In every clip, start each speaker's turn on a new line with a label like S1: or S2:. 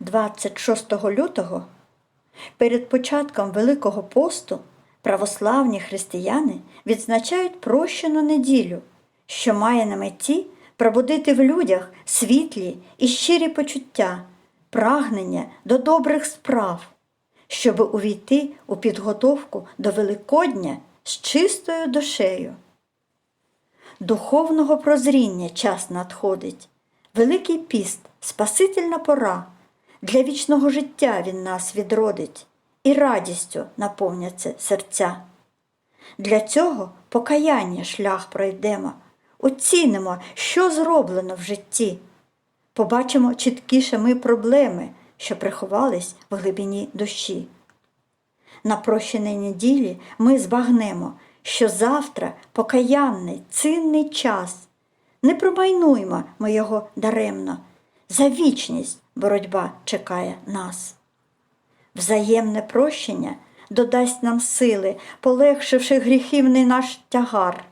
S1: 26 лютого, перед початком Великого посту, православні християни відзначають прощену неділю, що має на меті пробудити в людях світлі і щирі почуття, прагнення до добрих справ, щоб увійти у підготовку до Великодня з чистою душею. Духовного прозріння час надходить, Великий піст, спасительна пора, для вічного життя він нас відродить, і радістю наповняться серця. Для цього покаяння шлях пройдемо, оцінимо, що зроблено в житті. Побачимо чіткіше ми проблеми, що приховались в глибині душі. На прощеній неділі ми збагнемо, що завтра покаянний, цінний час. Не промайнуймо ми його даремно. За вічність боротьба чекає нас. Взаємне прощення додасть нам сили, полегшивши гріхівний наш тягар,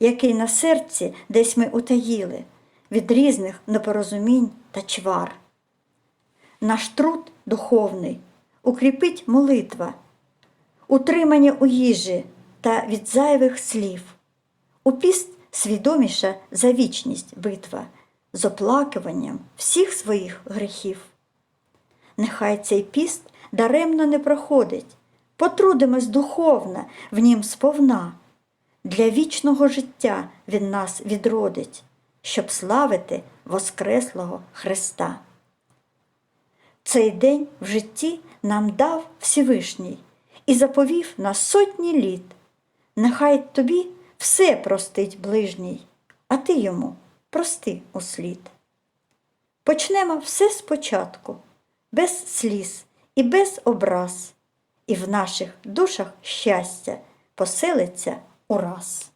S1: який на серці десь ми утаїли від різних непорозумінь та чвар. Наш труд духовний укріпить молитва, утримання у їжі та від зайвих слів. У піст свідоміша за вічність битва з оплакуванням всіх своїх гріхів. Нехай цей піст даремно не проходить, потрудимось духовно в нім сповна. Для вічного життя він нас відродить, щоб славити Воскреслого Христа. Цей день в житті нам дав Всевишній і заповів на сотні літ. Нехай тобі все простить ближній, а ти йому прости услід. Почнемо все спочатку, без сліз і без образ, і в наших душах щастя поселиться ураз.